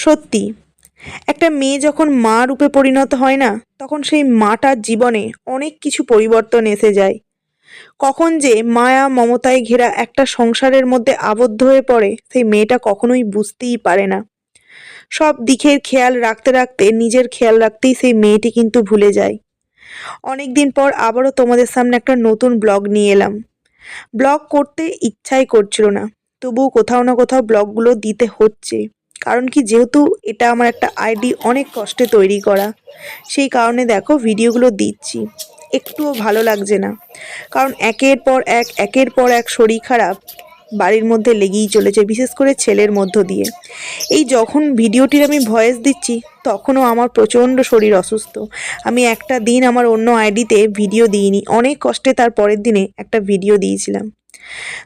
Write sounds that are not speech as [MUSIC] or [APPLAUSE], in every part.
সত্যি। একটা মেয়ে যখন মা রূপে পরিণত হয় না, তখন সেই মাটার জীবনে অনেক কিছু পরিবর্তন এসে যায়। কখন যে মায়া মমতায় ঘেরা একটা সংসারের মধ্যে আবদ্ধ হয়ে পড়ে, সেই মেয়েটা কখনোই বুঝতেই পারে না। সব দিকের খেয়াল রাখতে রাখতে, নিজের খেয়াল রাখতেই সেই মেয়েটি কিন্তু ভুলে যায়। অনেক দিন পর আবারও তোমাদের সামনে একটা নতুন ব্লগ নিয়ে এলাম। ব্লগ করতে ইচ্ছাই করছিল না, তবুও কোথাও না কোথাও ব্লগগুলো দিতে হচ্ছে। কারণ কি যেহেতু এটা আমার একটা আইডি অনেক কষ্টে তৈরি করা। সেই কারণে দেখো ভিডিওগুলো দিচ্ছি। একটুও ভালো লাগছে না। কারণ একের পর এক, একের পর এক শরীর খারাপ। বাড়ির মধ্যে লেগেই চলেছে, বিশেষ করে ছেলের মধ্য দিয়ে। এই যখন ভিডিওটির আমি ভয়েস দিচ্ছি, তখনও আমার প্রচণ্ড শরীর অসুস্থ। আমি একটা দিন আমার অন্য আইডিতে ভিডিও দিইনি, অনেক কষ্টে তার পরের দিনে একটা ভিডিও দিয়েছিলাম।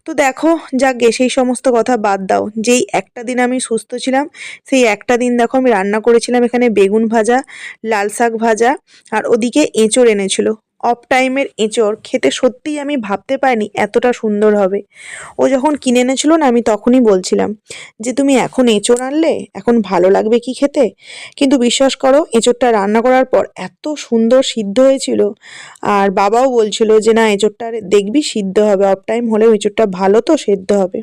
তো দেখো, যাকে সেই সমস্ত কথা বাদ দাও। যেই একটা দিন আমি সুস্থ ছিলাম, সেই একটা দিন দেখো আমি রান্না করেছিলাম এখানে বেগুন ভাজা, লাল শাক ভাজা, আর ওদিকে এঁচড় এনেছিল। অফ টাইমের এঁচড় খেতে সত্যিই আমি ভাবতে পারিনি এতটা সুন্দর হবে। ও যখন কিনে এনেছিল না, আমি তখনই বলছিলাম যে, তুমি এখন এঁচড় আনলে? এখন ভালো লাগবে কি খেতে? কিন্তু বিশ্বাস করো এঁচড়টা রান্না করার পর এত সুন্দর সিদ্ধ হয়েছিল। আর বাবাও বলছিল যে, না এঁচড়টা দেখবি সিদ্ধ হবে অফ টাইম হলেও এঁচড়টা ভালো তো, সেদ্ধ হবে।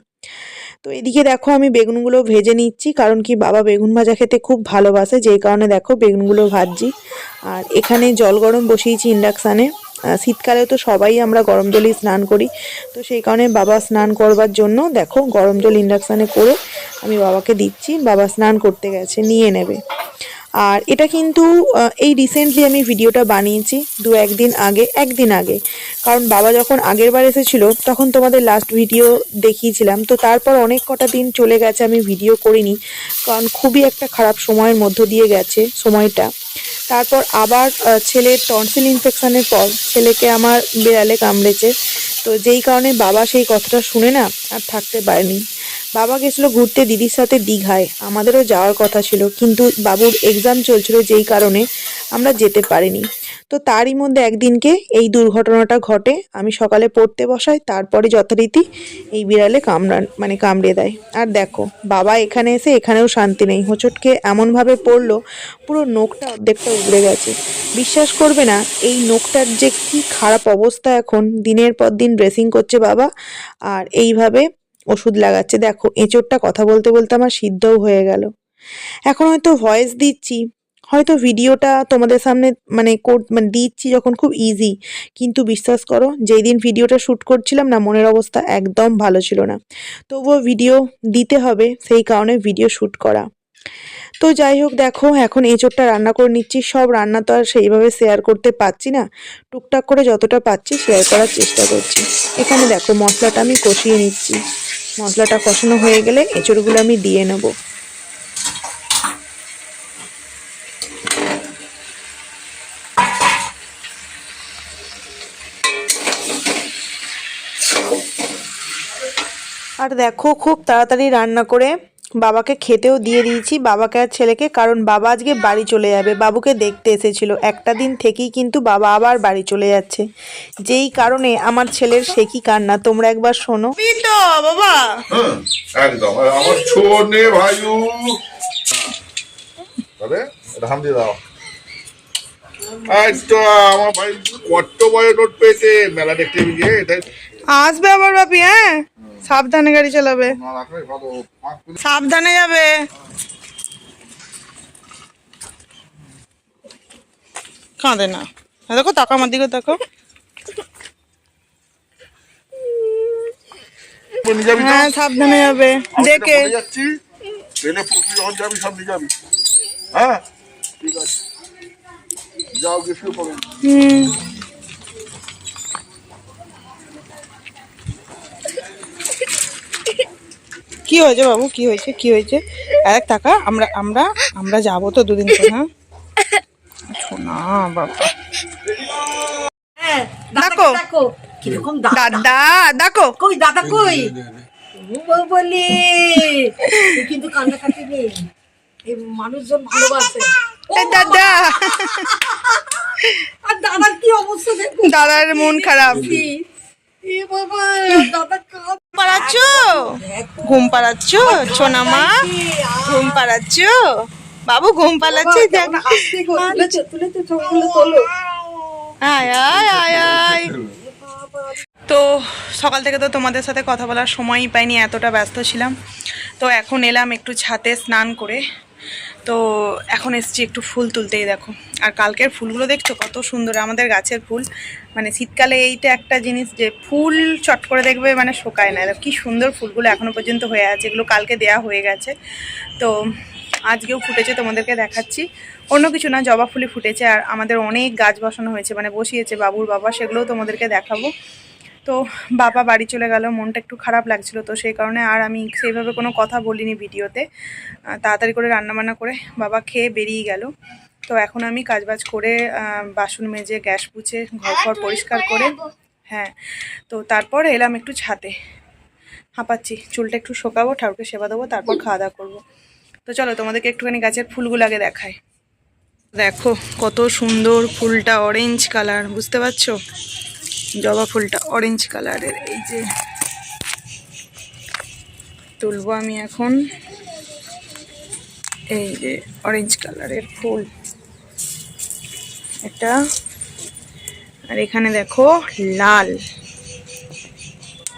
তো এদিকে দেখো আমি বেগুনগুলো ভেজে নিচ্ছি, কারণ কি বাবা বেগুন ভাজা খেতে খুব ভালোবাসে, যেই কারণে দেখো বেগুনগুলো ভাজছি। আর এখানে জল গরম বসিয়েছি ইন্ডাকশানে শীতকালেও তো সবাই আমরা গরম জলেই স্নান করি। তো সেই কারণে বাবা স্নান করবার জন্য, দেখো, গরম জল ইন্ডাকশানে করে আমি বাবাকে দিচ্ছি, বাবা স্নান করতে গেছে, নিয়ে নেবে। আর এটা কিন্তু এই রিসেন্টলি আমি ভিডিওটা বানিয়েছি দু একদিন আগে একদিন আগে। কারণ বাবা যখন আগের বার এসেছিল, তখন তোমাদের লাস্ট ভিডিও দেখিয়েছিলাম। তো তারপর অনেক কটা দিন চলে গেছে আমি ভিডিও করিনি, কারণ খুবই একটা খারাপ সময়ের মধ্য দিয়ে গেছে সময়টা। তারপর আবার ছেলের টনসিল ইনফেকশনের পর ছেলেকে আমার বিড়ালে কামড়েছে। তো যেই কারণে বাবা সেই কথাটা শুনে না আর থাকতে পারেনি। বাবা গেছিল ঘুরতে দিদির সাথে দীঘায়। আমাদেরও যাওয়ার কথা ছিল, কিন্তু বাবুর এক্সাম চলছিল যেই কারণে আমরা যেতে পারিনি। তো তারই মধ্যে একদিনকে এই দুর্ঘটনাটা ঘটে। আমি সকালে পড়তে বসাই, তারপরে যথারীতি এই বিড়ালে কামড়ান মানে কামড়ে দেয়। আর দেখো, বাবা এখানে এসে এখানেও শান্তি নেই। হোঁচটকে এমনভাবে পড়ল, পুরো নোকটা অর্ধেকটা উগড়ে গেছে। বিশ্বাস করবে না, এই নোকটার যে কি খারাপ অবস্থা এখন। দিনের পর দিন ড্রেসিং করছে বাবা, আর এইভাবে ওষুধ লাগাচ্ছে। দেখো, এঁচোড়টা কথা বলতে বলতে আমার সিদ্ধও হয়ে গেল। এখন হয়তো ভয়েস দিচ্ছি। হয়তো ভিডিওটা তোমাদের সামনে মানে মানে দিচ্ছি যখন খুব ইজি কিন্তু বিশ্বাস করো যেই দিন ভিডিওটা শ্যুট করছিলাম না, মনের অবস্থা একদম ভালো ছিল না। তবুও ভিডিও দিতে হবে, সেই কারণে ভিডিও শ্যুট করা। তো যাই হোক, দেখো, এখন এঁচোড়টা রান্না করে নিচ্ছি। সব রান্না তো আর সেইভাবে শেয়ার করতে পারছি না। টুকটাক করে যতটা পাচ্ছি শেয়ার করার চেষ্টা করছি। এখানে দেখো, মশলাটা আমি কষিয়ে নিচ্ছি। মশলাটা কষানো হয়ে গেলে এঁচড়গুলো আমি দিয়ে নেব। আর দেখো খুব তাড়াতাড়ি রান্না করে বাবাকে খেতেও দিয়ে দিয়েছি। বাবাকে আর ছেলেকে কারণ বাবা আজকে বাড়ি চলে যাবে। বাবুকে দেখতে এসেছিল। একটা দিন থেকেই কিন্তু বাবা আবার বাড়ি চলে যাচ্ছে। যেই কারণে আমার ছেলের সে কি কান্না তোমরা একবার শোনো। বাবা। একদম। আমার ছোনে ভাইউ। তবে এটা দিয়ে দাও। আমার ভাই কত বড় নোট পেয়েছে। মেলা দেখতে গিয়ে এটাই। আসবে আবার বাপি হ্যাঁ? সাবধানে গাড়ি চালাবে। সাবধানে যাবে। কাঁদে না। দেখো তাকা আমার দিকে দেখো নিয়ে যাবি তো? হ্যাঁ সাবধানে যাবে। দেখে। ট্রেনে পুষি যখন যাবি সব নিয়ে যাবি। হ্যাঁ? ঠিক আছে। যাও গিয়ে শুয়ে পড়ো। হুম। কি হয়েছে বাবু? কি হয়েছে? কি হয়েছে? এক টাকা আমরা আমরা আমরা যাব তো দুদিন পর হ্যাঁ? শোনা বাবা। হ্যাঁ, কীরকম দাদা? দেখো কই দাদা কই? ও বলি কিন্তু কান্নাকাটি নেই এই মানুষজন ভালোবাসে। দাদা। আর দাদার কি অবস্থা দেখো? দাদার মন খারাপ। পাড়াচ্ছ? ঘুম পাড়াচ্ছ? সোনা মা ঘুম পাড়াচ্ছ? বাবু ঘুম দেখ। তোলো আয় আয় আয় আয়। তো সকাল থেকে তো তোমাদের সাথে কথা বলার সময়ই পাইনি এতটা ব্যস্ত ছিলাম। তো এখন এলাম একটু ছাতে স্নান করে। তো এখন এসছি একটু ফুল তুলতেই দেখো। আর কালকের ফুলগুলো দেখছ? কত সুন্দর আমাদের গাছের ফুল। মানে শীতকালে এইটা একটা জিনিস যে ফুল চট করে দেখবে মানে শোকায় না। কি সুন্দর ফুলগুলো এখনও পর্যন্ত হয়ে আছে। এগুলো কালকে দেয়া হয়ে গেছে। তো আজকেও ফুটেছে, তোমাদেরকে দেখাচ্ছি। অন্য কিছু না, জবা ফুলই ফুটেছে। আর আমাদের অনেক গাছ বসানো হয়েছে। মানে বসিয়েছে বাবুর বাবা, সেগুলোও তোমাদেরকে দেখাবো। তো বাবা বাড়ি চলে গেল, মনটা একটু খারাপ লাগছিল তো সেই কারণে আর আমি সেইভাবে কোনো কথা বলিনি ভিডিওতে। তাড়াতাড়ি করে রান্নাবান্না করে বাবা খেয়ে বেরিয়ে গেল। তো এখন আমি কাজবাজ করে বাসন মেজে, গ্যাস পুছে ঘর ঘর পরিষ্কার করে হ্যাঁ তো তারপর এলাম একটু ছাতে হাঁপাচ্ছি, চুলটা একটু শোকাবো, ঠাকুরকে সেবা দেবো, তারপর খাওয়া দাওয়া করব। তো চলো তোমাদেরকে একটুখানি গাছের ফুলগুলো আগে দেখাই। দেখো কত সুন্দর ফুলটা অরেঞ্জ কালার বুঝতে পারছ? জবা ফুলটা অরেঞ্জ কালারের এই যে। তুলবো আমি এখন। এই যে অরেঞ্জ কালারের ফুল। এটা। আর এখানে দেখো, লাল।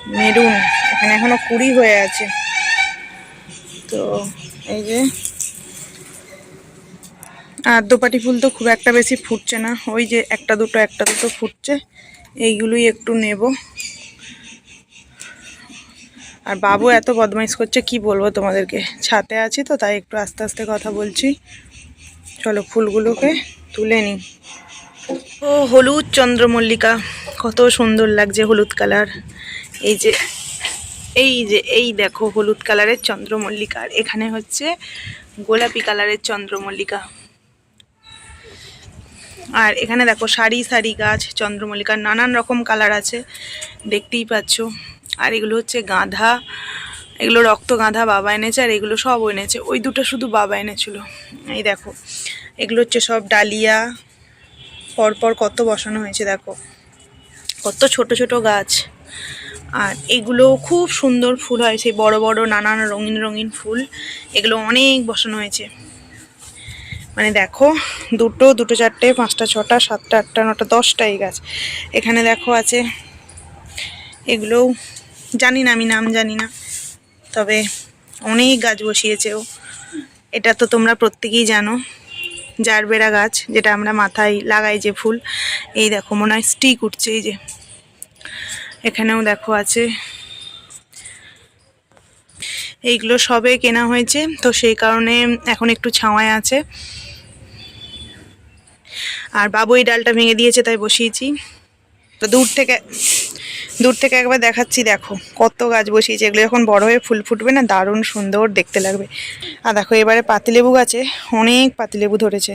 মেরুন। এখানে এখনও কুড়ি হয়ে আছে। তো এই যে। আর দোপাটি ফুল তো খুব একটা বেশি ফুটছে না। ওই যে একটা দুটো একটা দুটো ফুটছে। এইগুলোই একটু নেব। আর বাবু এত বদমাইশ করছে, কি বলব তোমাদেরকে? ছাতে আছি তো, তাই একটু আস্তে আস্তে কথা বলছি। চলো ফুলগুলোকে তুলে নিই। ও, হলুদ চন্দ্রমল্লিকা, কত সুন্দর লাগছে হলুদ কালার। এই যে এই যে, এই দেখো হলুদ কালারের চন্দ্রমল্লিকা। আর এখানে হচ্ছে গোলাপি কালারের চন্দ্রমল্লিকা। আর এখানে দেখো সারি সারি গাছ, চন্দ্রমল্লিকার নানান রকম কালার আছে, দেখতেই পাচ্ছ। আর এগুলো হচ্ছে গাঁধা, এগুলো রক্ত গাঁধা বাবা এনেছে আর এগুলো সব এনেছে। ওই দুটো শুধু বাবা এনেছিল। এই দেখো, এগুলো হচ্ছে সব ডালিয়া। পরপর কত বসানো হয়েছে দেখো। কত ছোট ছোট গাছ। আর এগুলো খুব সুন্দর ফুল হয়, সেই বড় বড় নানান রঙিন রঙিন ফুল। এগুলো অনেক বসানো হয়েছে। মানে দেখো, দুটো দুটো চারটে, পাঁচটা, ছটা, সাতটা, আটটা, নটা, দশটা এই গাছ। এখানে দেখো আছে এগুলোও জানি না, আমি নাম জানি না, তবে অনেক গাছ বসিয়েছে ও। এটা তো তোমরা প্রত্যেকেই জানো, জারবেরা গাছ, যেটা আমরা মাথায় লাগাই যে ফুল। এই দেখো, মনে হয় স্টিক উঠছে এই যে। এখানেও দেখো আছে এইগুলো সবে কেনা হয়েছে, তো সেই কারণে এখন একটু ছাওয়ায় আছে। আর বাবু এই ডালটা ভেঙে দিয়েছে, তাই বসিয়েছি। তো দূর থেকে দূর থেকে একবার দেখাচ্ছি, দেখো কত গাছ বসিয়েছে। এগুলো যখন বড় হয়ে ফুল ফুটবে না, দারুণ সুন্দর দেখতে লাগবে। আর দেখো, এবারে পাতিলেবু গাছে অনেক পাতিলেবু ধরেছে।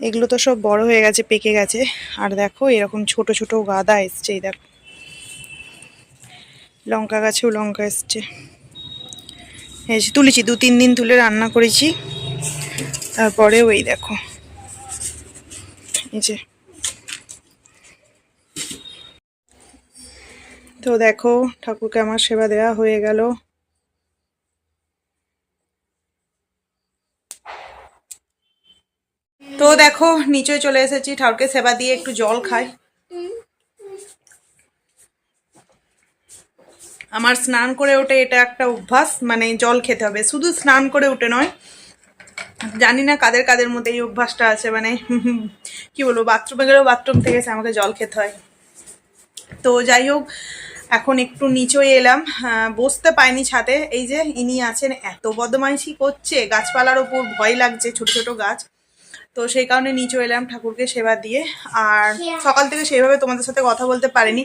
এগুলো তো সব বড় হয়ে গেছে, পেকে গেছে। আর দেখো, এরকম ছোট ছোট গাদা এসছে, এই দেখো। লঙ্কা গাছেও লঙ্কা এসছে। তুলেছি, দু তিন দিন তুলে রান্না করেছি। তারপরে ওই দেখো। এই যে। তো দেখো, ঠাকুরকে আমার সেবা দেওয়া হয়ে গেল। তো দেখো, নিচে চলে এসেছি, ঠাকুরকে সেবা দিয়ে একটু জল খাই। আমার স্নান করে ওঠে, এটা একটা অভ্যাস মানে জল খেতে হবে। শুধু স্নান করে উঠে নয়, জানি না কাদের কাদের মধ্যে এই অভ্যাসটা আছে মানে কি বলব বাথরুমে গেলেও বাথরুম থেকে আমাকে জল খেতে হয়। তো যাই হোক, এখন একটু নিচে এলাম। বসতে পাইনি ছাদে। এই যে ইনি আছেন, এত বদমাইশি করছে, গাছপালার ওপর ভয় লাগছে, ছোট ছোট গাছ। তো সেই কারণে নিচে এলাম ঠাকুরকে সেবা দিয়ে। আর সকাল থেকে সেইভাবে তোমাদের সাথে কথা বলতে পারিনি।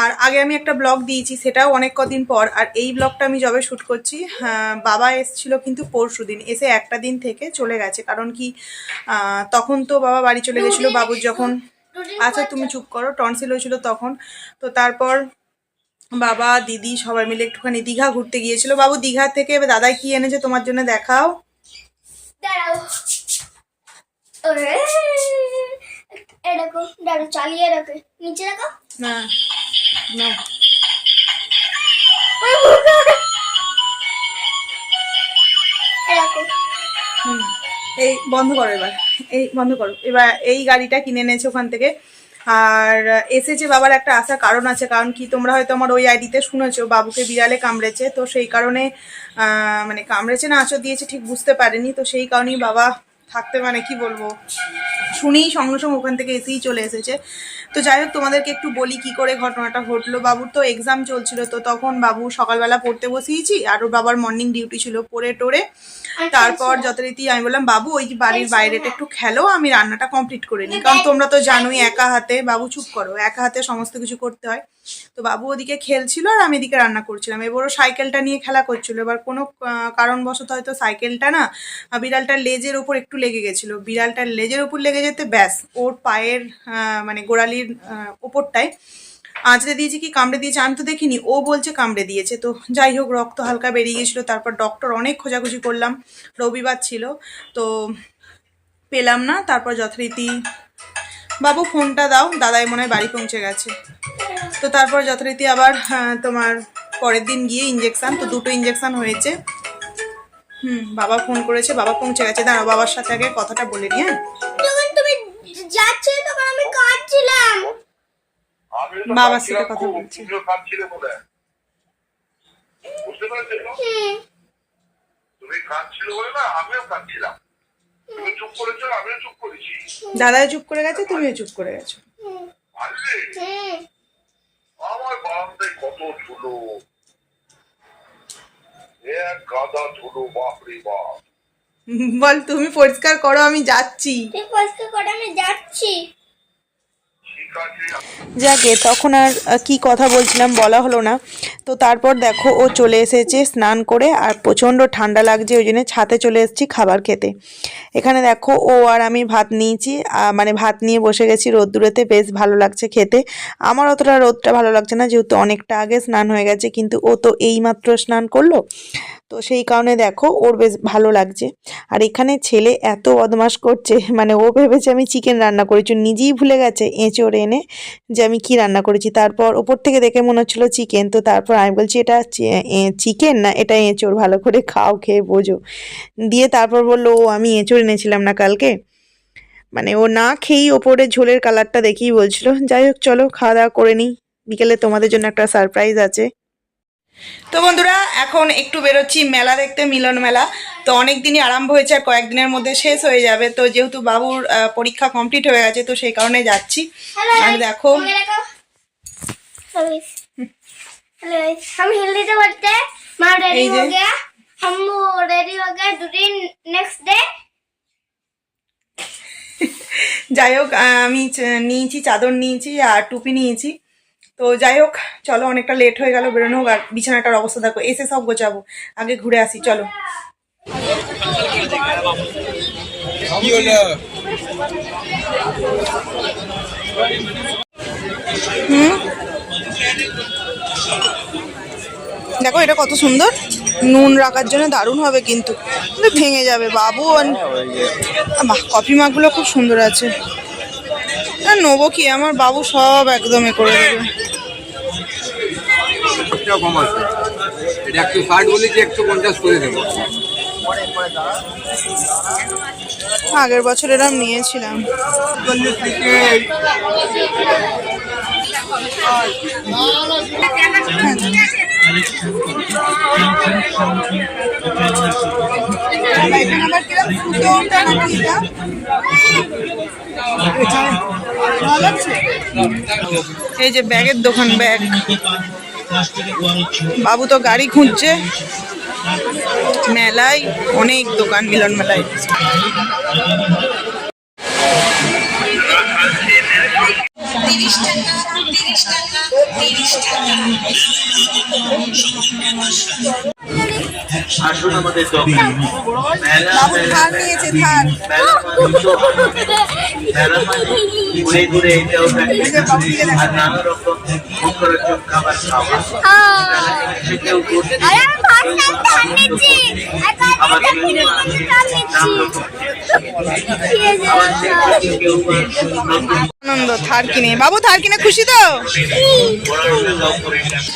আর আগে আমি একটা ব্লগ দিয়েছি সেটাও অনেক কদিন পর। আর এই ব্লগটা আমি যবে শ্যুট করছি। বাবা এসেছিল কিন্তু পরশু দিন এসে একটা দিন থেকে চলে গেছে। কারণ কি তখন তো বাবা বাড়ি চলে গেছিল বাবুর যখন আচ্ছা তুমি চুপ করো টনসিল হয়েছিল তখন। তো তারপর বাবা দিদি সবাই মিলে একটুখানি দীঘা ঘুরতে গিয়েছিল। বাবু দীঘা থেকে এবার দাদাই কি এনেছে তোমার জন্য দেখাও। দাঁড়াও। এরকম দাঁড়াও চালিয়ে রাখো নিচে রাখো। না এরকম। এই বন্ধ করো এবার এই বন্ধ করো। এবার এই গাড়িটা কিনে এনেছে ওখান থেকে। আর এসেছে বাবার একটা আসার কারণ আছে কারণ কি তোমরা হয়তো আমার ওই আইডিতে শুনেছো বাবুকে বিড়ালে কামড়েছে। তো সেই কারণে মানে কামড়েছে না আঁচড় দিয়েছে ঠিক বুঝতে পারেনি। তো সেই কারণেই বাবা থাকতে মানে কি বলব? শুনেই সঙ্গে সঙ্গে ওখান থেকে এসেই চলে এসেছে। তো যাই হোক তোমাদেরকে একটু বলি কি করে ঘটনাটা ঘটলো। বাবুর তো এক্সাম চলছিল তো তখন বাবু সকালবেলা পড়তে বসিয়েছি আর ওর বাবার মর্নিং ডিউটি ছিল পড়ে টোরে তারপর যথারীতি আমি বললাম বাবু ওই বাড়ির বাইরেটা একটু খেলো আমি রান্নাটা কমপ্লিট করে নিই। কারণ তোমরা তো জানোই একা হাতে বাবু চুপ করো একা হাতে সমস্ত কিছু করতে হয়। তো বাবু ওদিকে খেলছিল আর আমি এদিকে রান্না করছিলাম। এবার ও সাইকেলটা নিয়ে খেলা করছিল। এবার কোনো কারণবশত হয়তো সাইকেলটা না বিড়ালটার লেজের ওপর একটু লেগে গেছিল। বিড়ালটার লেজের ওপর লেগে যেতে ব্যাস, ওর পায়ের মানে গোড়ালির ওপরটায় আঁচড়ে দিয়েছে কি, কামড়ে দিয়েছে, আমি তো দেখিনি, ও বলছে কামড়ে দিয়েছে। তো যাই হোক, রক্ত হালকা বেরিয়ে গেছিল তারপর ডক্টর অনেক খোঁজাখুঁজি করলাম, রবিবার ছিল। তো পেলাম না, তারপর যথারীতি, বাবু, ফোনটা দাও, দাদাই মনে হয় বাড়ি পৌঁছে গেছে। তো তারপর যথারীতি আবার তোমার পরের দিন গিয়ে ইঞ্জেকশান তো দুটো ইঞ্জেকশন হয়েছে। হুম বাবা ফোন করেছে বাবা পৌঁছে গেছে। দাঁড়াও বাবার সাথে আগে কথাটা বলে নি হ্যাঁ? যখন তুমি যাচ্ছিলে তখন আমি কাঁদছিলাম। বাবার সাথে কথা বলছি। তুমিও কাঁদছিলে বলে। বুঝতে পেরেছ? হুম। তুমি কাঁদছিলে বলে না আমিও কাঁদছিলাম। তুমি চুপ করেছ আমিও চুপ করেছি। দাদাই চুপ করে গেছে তুমিও চুপ করে গেছো। আমার বারান্দায় কত ধুলো এক গাদা ধুলো বাপরে বাপ। বল তুমি পরিষ্কার করো আমি যাচ্ছি। তুই পরিষ্কার করো আমি যাচ্ছি। যাকে তখন আর কি কথা বলছিলাম বলা হলো না। তো তারপর দেখো ও চলে এসেছে স্নান করে আর প্রচণ্ড ঠান্ডা লাগছে, ওই জন্য ছাতে চলে এসেছি খাবার খেতে। এখানে দেখো ও আর আমি ভাত নিয়েছি মানে ভাত নিয়ে বসে গেছি রোদ্দুরেতে, বেশ ভালো লাগছে খেতে। আমার অতটা রোদটা ভালো লাগছে না, যেহেতু অনেকটা আগে স্নান হয়ে গেছে, কিন্তু ও তো এইমাত্র স্নান করল। তো সেই কারণে দেখো ওর বেশ ভালো লাগছে। আর এখানে ছেলে এত বদমাস করছে মানে ও ভেবেছে আমি চিকেন রান্না করেছি। নিজেই ভুলে গেছে এঁচড় এনে যে আমি কি রান্না করেছি। তারপর ওপর থেকে দেখে মনে হচ্ছিল চিকেন তো তারপর আমি বলছি, এটা চিকেন না এটা এঁচড়? ভালো করে খাও, খেয়ে বোঝো। দিয়ে তারপর বলল, ও, আমি এঁচড় এনেছিলাম না কালকে। মানে ও না খেয়েই ওপরে ঝোলের কালারটা দেখেই বলছিল, যাই হোক, চলো খাওয়া দাওয়া করে নিই। বিকেলে তোমাদের জন্য একটা সারপ্রাইজ আছে। তো বন্ধুরা এখন একটু বেরোচ্ছি মেলা দেখতে মিলন মেলা তো অনেক দিনই আরম্ভ হয়েছে আর কয়েকদিনের মধ্যে শেষ হয়ে যাবে তো যেহেতু বাবুর আহ, পরীক্ষা কমপ্লিট হয়ে গেছে তো সেই কারণে যাচ্ছি हेलो আর দেখো हेलो हेलो हम हिंदी से बोलते हैं माँ रेडी এই যে। हो गया हम रेडी हो गए दो दिन नेक्स्ट डे যাই হোক আহ, আমি চ- নিয়েছি চাদর নিয়েছি আর টুপি নিয়েছি তো যাই হোক চলো অনেকটা লেট হয়ে গেল বেরোনো হোক আর বিছানাটার অবস্থা দেখো এসে সব গোছাবো আগে ঘুরে আসি চলো। হুম? দেখো এটা কত সুন্দর। নুন রাখার জন্য দারুণ হবে কিন্তু। ভেঙে যাবে বাবু বাহ কফি মাগগুলো খুব সুন্দর আছে। না নেব কি? আমার বাবু সব একদম এ করে দেবে এটা কম আছে। এটা একশো ষাট বলেছি একশো পঞ্চাশ করে দেবো? আগের বছর এরম নিয়েছিলাম। এখানে আবার? এই যে ব্যাগের দোকান, ব্যাগ। বাবু তো গাড়ি খুঁজছে। মেলায় অনেক দোকান, মিলন মেলায়। আসুন আমাদের দোকান মেলা বাবু থার আসুন আমাদের দখল মেলা ঘুরে ঘুরে এটাও আর নানা রকম মুখরোচক খাবার খাওয়া। আমাদের কেউ নতুন আনন্দ থার কিনে। বাবু থার কিনে খুশি তো?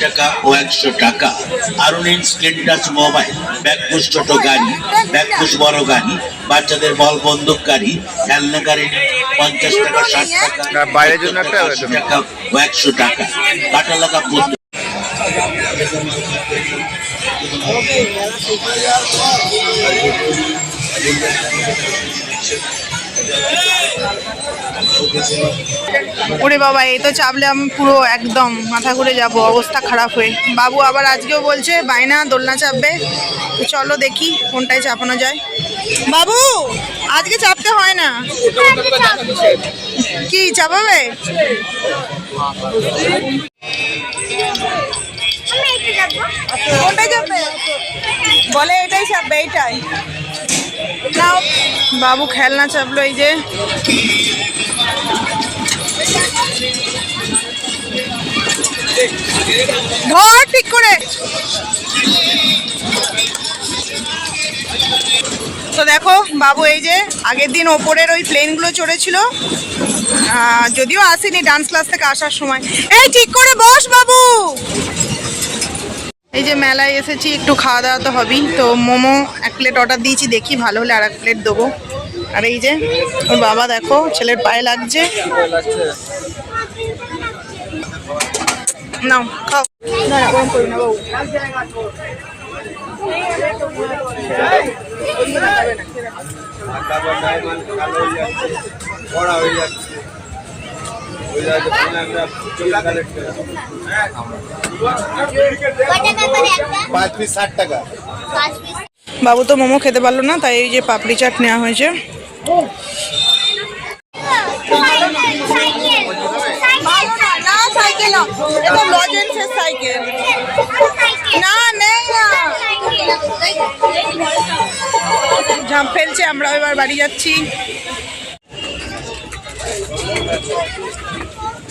টাকা ও একশো টাকা। আরও নিন স্ক্রিন টাচ মোবাইল ব্যাগপুষ ছোট গাড়ি ব্যাগপুষ বড় গাড়ি বাচ্চাদের বল বন্দুক গাড়ি খেলনা গাড়ি পঞ্চাশ টাকা ষাট টাকা বাইরের জন্য টাকা ও একশো টাকা। কাটা লাগা পুতুল ওরে বাবা এই তো চাপলে আমি পুরো একদম মাথা ঘুরে যাব অবস্থা খারাপ হয়ে। বাবু আবার আজকেও বলছে বাইনা দোলনা চাপবে। তো চলো দেখি কোনটায় চাপানো যায়। বাবু আজকে চাপতে হয় না। কি চাপাবে। কোনটায় চাপবে? বলে এটাই চাপবে এইটাই। বাবু খেলনা চাপলো, এই যে। ধর ঠিক করে। তো দেখো, বাবু এই যে, আগের দিন ওপরের ওই প্লেনগুলো চড়েছিল। যদিও আসেনি ডান্স ক্লাস থেকে আসার সময়। এই ঠিক করে বস, বাবু। এই যে মেলায় এসেছি, একটু খাওয়া দাওয়া তো হবেই। তো মোমো এক প্লেট অর্ডার দিয়েছি, দেখি ভালো হলে আর এক প্লেট দেবো। আর এই যে, ওর বাবা দেখো, ছেলের পায়ে লাগছে। নাও, খাও। না ষাট টাকা বাবু তো মোমো খেতে পারল না, তাই এই যে পাপড়ি চাট নেওয়া হয়েছে। ঝাঁপ ফেলছে আমরা এবার বাড়ি যাচ্ছি।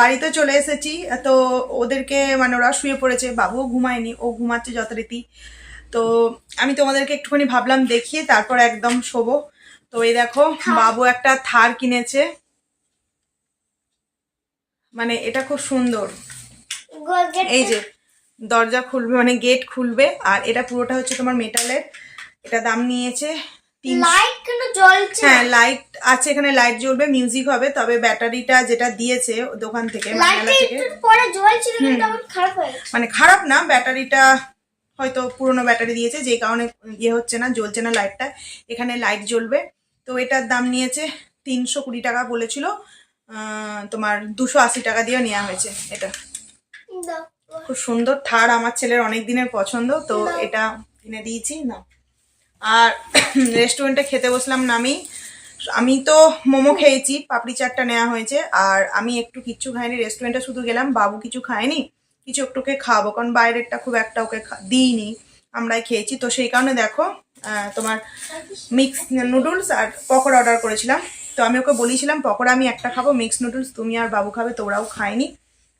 বাড়িতে চলে এসেছি তো ওদেরকে মানে ওরা শুয়ে পড়েছে বাবুও ঘুমায়নি ও ঘুমাচ্ছে যথারীতি। তো আমি তোমাদেরকে একটুখানি ভাবলাম দেখিয়ে তারপর একদম শোবো। তো এই দেখো বাবু একটা থার কিনেছে। মানে এটা খুব সুন্দর। এই যে দরজা খুলবে মানে গেট খুলবে আর এটা পুরোটা হচ্ছে তোমার মেটালের এটা দাম নিয়েছে লাইট কেন জ্বলছে? হ্যাঁ লাইট আছে এখানে লাইট জ্বলবে মিউজিক হবে তবে ব্যাটারিটা যেটা দিয়েছে দোকান থেকে মেলা থেকে। পরে জ্বলছিল কিন্তু আবার খারাপ হয়ে মানে খারাপ না ব্যাটারিটা হয়তো পুরনো ব্যাটারি দিয়েছে যে কারণে ইয়ে হচ্ছে না জ্বলছে না লাইটটা এখানে লাইট জ্বলবে। তো এটার দাম নিয়েছে তিনশো কুড়ি টাকা বলেছিল তোমার দুশো আশি টাকা দিয়ে নেওয়া হয়েছে এটা। খুব সুন্দর থার আমার ছেলের অনেক দিনের পছন্দ তো এটা কিনে দিয়েছি না আর [COUGHS] রেস্টুরেন্টে খেতে বসলাম না আমি। আমি তো মোমো খেয়েছি, পাপড়ি চাটটা নেওয়া হয়েছে। আর আমি একটু কিচ্ছু খাইনি রেস্টুরেন্টে শুধু গেলাম, বাবু কিছু খায়নি। কিছু একটুকে খাব, কারণ বাইরেরটা খুব একটা ওকে দিইনি, আমরাই খেয়েছি। তো সেই কারণে দেখো তোমার মিক্স নুডলস আর পকোড়া অর্ডার করেছিলাম। তো আমি ওকে বলেছিলাম, পকোড়া আমি একটা খাব মিক্স নুডলস তুমি আর বাবু খাবে তো ওরাও খায়নি।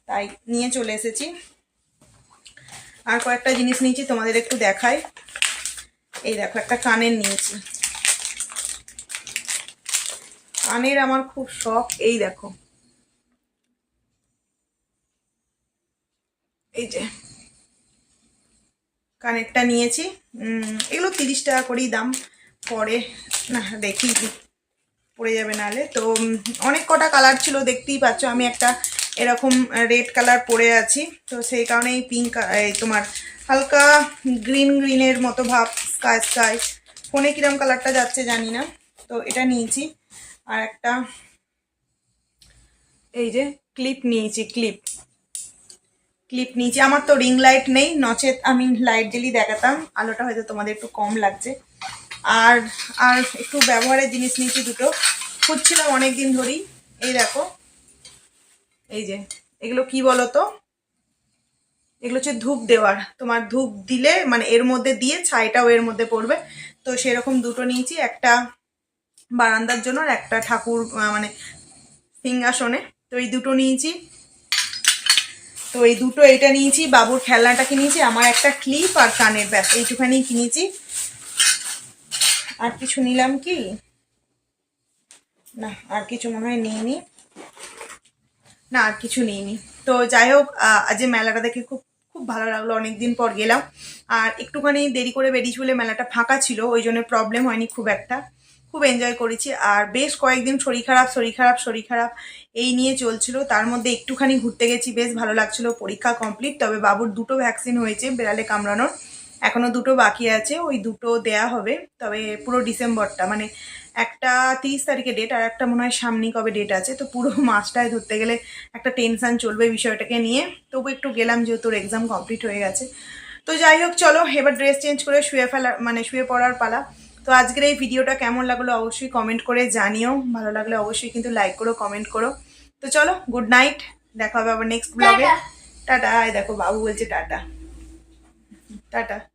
তাই নিয়ে চলে এসেছি। আর কয়েকটা জিনিস নিয়েছি, তোমাদের একটু দেখাই। এই দেখো, একটা কানের নিয়েছি। কানের আমার খুব শখ, এই দেখো। এই যে, কানেরটা নিয়েছি। এগুলো তিরিশ টাকা করেই দাম। পরে, না, দেখি, পড়ে যাবে নাহলে। তো অনেক কটা কালার ছিল, দেখতেই পাচ্ছ, আমি একটা এরকম রেড কালার পরে আছি। তো সেই কারণে এই পিঙ্ক তোমার হালকা গ্রিন গ্রিনের মতো ভাব স্কাই স্কাই ফোনে কিরম কালারটা যাচ্ছে জানি না, তো এটা নিয়েছি। আর একটা, এই যে ক্লিপ নিয়েছি ক্লিপ ক্লিপ নিয়েছি। আমার তো রিং লাইট নেই, নচেত আমি লাইট জ্বেলি দেখাতাম, আলোটা হয়তো তোমাদের একটু কম লাগছে। আর আর একটু ব্যবহারের জিনিস নিয়েছি দুটো। খুঁজছিলাম অনেক দিন ধরেই, এই দেখো। এই যে, এগুলো কি বলো তো এগুলো হচ্ছে ধূপ দেওয়ার। তোমার ধূপ দিলে মানে এর মধ্যে দিয়ে ছাইটাও এর মধ্যে পড়বে। তো সেরকম দুটো নিয়েছি, একটা বারান্দার জন্য একটা ঠাকুর মানে সিংহাসনে। তো এই দুটো নিয়েছি। তো এই দুটো এটা নিয়েছি, বাবুর খেলনাটা কিনেছি আমার একটা ক্লিপ আর কানের ব্যাস এইটুখানি কিনেছি। আর কিছু নিলাম কি? না, আর কিছু মনে হয় নিইনি। না, আর কিছু নিইনি। তো যাই হোক আজ মেলাটা দেখে খুব খুব ভালো লাগল অনেক দিন পর গেলাম। আর একটুখানি দেরি করে বেরিয়েছি বলে মেলাটা ফাঁকা ছিল, ওই জন্য প্রবলেম হয়নি খুব একটা। খুব এনজয় করেছি। আর বেশ কয়েকদিন শরীর খারাপ শরীর খারাপ শরীর খারাপ এই নিয়ে চলছিল। তার মধ্যে একটুখানি ঘুরতে গেছি, বেশ ভালো লাগছিল। পরীক্ষা কমপ্লিট তবে বাবুর দুটো ভ্যাকসিন হয়েছে, বেড়ালে কামড়ানোর। এখনও দুটো বাকি আছে ওই দুটো দেয়া হবে তবে পুরো ডিসেম্বরটা মানে একটা তিরিশ তারিখে ডেট আর একটা মনে হয় সামনেই কবে ডেট আছে তো পুরো [LAUGHS] মাসটায় ধরতে গেলে একটা টেনশান চলবে বিষয়টাকে নিয়ে। তবু একটু গেলাম যেহেতু ওর এক্সাম কমপ্লিট হয়ে গেছে। তো যাই হোক চলো এবার ড্রেস চেঞ্জ করে শুয়ে ফেলা মানে শুয়ে পড়ার পালা। তো আজকের এই ভিডিওটা কেমন লাগল অবশ্যই কমেন্ট করে জানিও। ভালো লাগলে অবশ্যই কিন্তু লাইক করো কমেন্ট করো। তো চলো গুড নাইট দেখা হবে আবার নেক্সট ব্লগে টাটা। দেখো বাবু বলছে টাটা। টাটা।